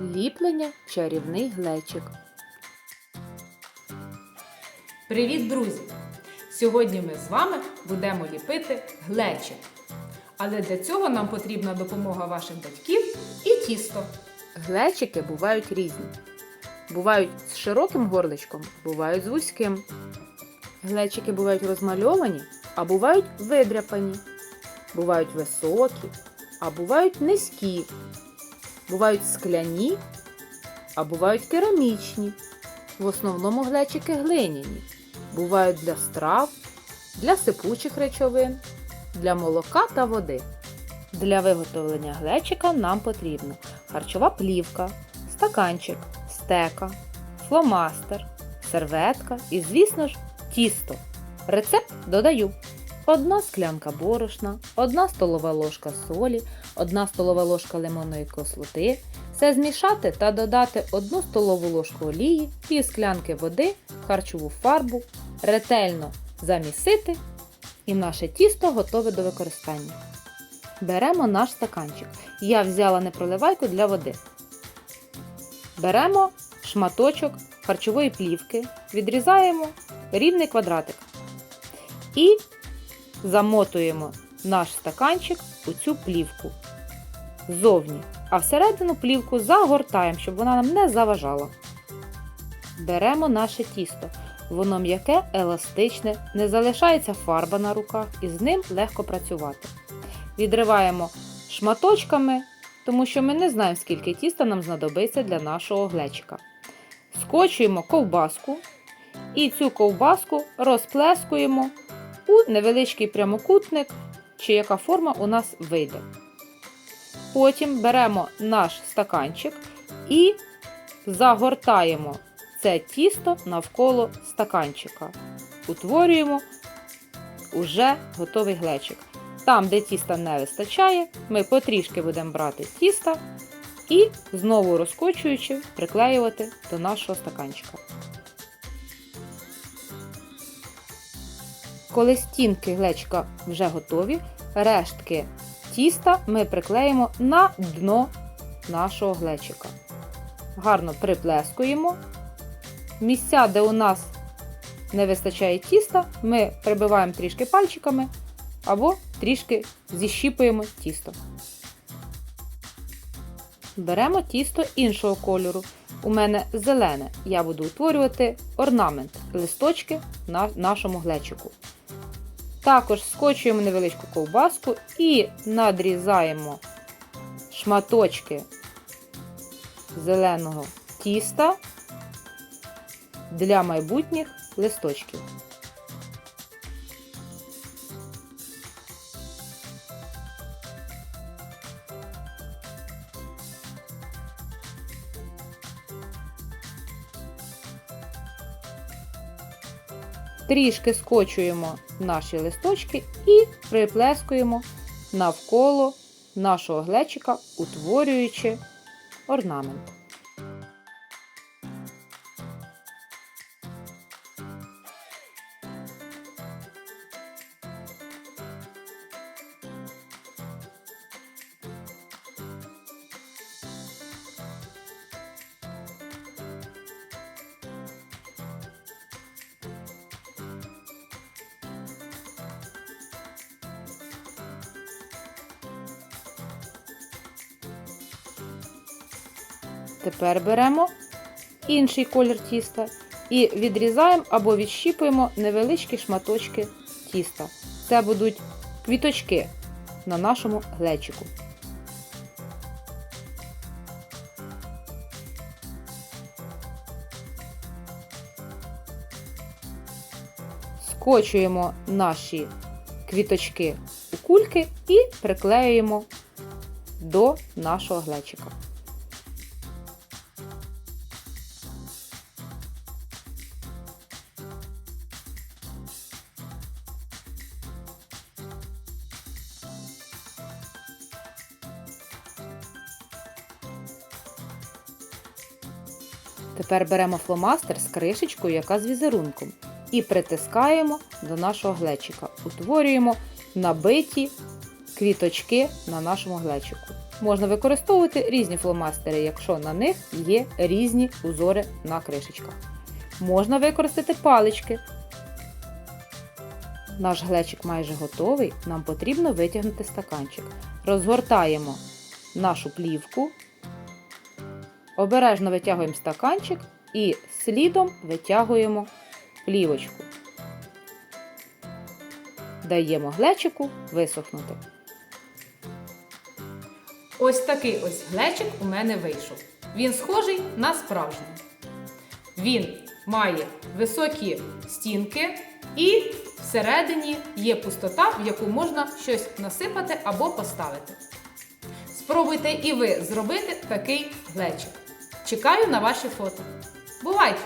Ліплення чарівний глечик. Привіт, друзі! Сьогодні ми з вами будемо ліпити глечик. Але для цього нам потрібна допомога ваших батьків і тісто. Глечики бувають різні. Бувають з широким горличком, бувають з вузьким. Глечики бувають розмальовані, а бувають видряпані. Бувають високі, а бувають низькі. Бувають скляні, а бувають керамічні. В основному глечики глиняні. Бувають для страв, для сипучих речовин, для молока та води. Для виготовлення глечика нам потрібна харчова плівка, стаканчик, стека, фломастер, серветка і, звісно ж, тісто. Рецепт додаю. Одна склянка борошна, одна столова ложка солі, одна столова ложка лимонної кислоти. Все змішати та додати одну столову ложку олії, пів склянки води, харчову фарбу, ретельно замісити і наше тісто готове до використання. Беремо наш стаканчик. Я взяла непроливайку для води. Беремо шматочок харчової плівки, відрізаємо рівний квадратик і замотуємо наш стаканчик у цю плівку ззовні, а всередину плівку загортаємо, щоб вона нам не заважала. Беремо наше тісто. Воно м'яке, еластичне, не залишається фарба на руках і з ним легко працювати. Відриваємо шматочками, тому що ми не знаємо, скільки тіста нам знадобиться для нашого глечика. Скочуємо ковбаску і цю ковбаску розплескуємо у невеличкий прямокутник, чи яка форма у нас вийде. Потім беремо наш стаканчик і загортаємо це тісто навколо стаканчика. Утворюємо уже готовий глечик. Там, де тіста не вистачає, ми потрішки будемо брати тіста і знову розкочуючи, приклеювати до нашого стаканчика. Коли стінки глечика вже готові, рештки тіста ми приклеїмо на дно нашого глечика. Гарно приплескуємо. Місця, де у нас не вистачає тіста, ми прибиваємо трішки пальчиками або трішки зіщіпуємо тісто. Беремо тісто іншого кольору. У мене зелене. Я буду утворювати орнамент, листочки на нашому глечику. Також скочуємо невеличку ковбаску і надрізаємо шматочки зеленого тіста для майбутніх листочків. Трішки скочуємо наші листочки і приплескуємо навколо нашого глечика, утворюючи орнамент. Тепер беремо інший колір тіста і відрізаємо або відщіпуємо невеличкі шматочки тіста. Це будуть квіточки на нашому глечику. Скочуємо наші квіточки у кульки і приклеюємо до нашого глечика. Тепер беремо фломастер з кришечкою, яка з візерунком, і притискаємо до нашого глечика. Утворюємо набиті квіточки на нашому глечику. можна використовувати різні фломастери, якщо на них є різні узори на кришечках. Можна використати палички. Наш глечик майже готовий. Нам потрібно витягнути стаканчик. Розгортаємо нашу плівку, обережно витягуємо стаканчик і слідом витягуємо плівочку. Даємо глечику висохнути. Ось такий ось глечик у мене вийшов. Він схожий на справжній. Він має високі стінки і всередині є пустота, в яку можна щось насипати або поставити. Спробуйте і ви зробити такий глечик. Чекаю на ваші фото. Бувайте!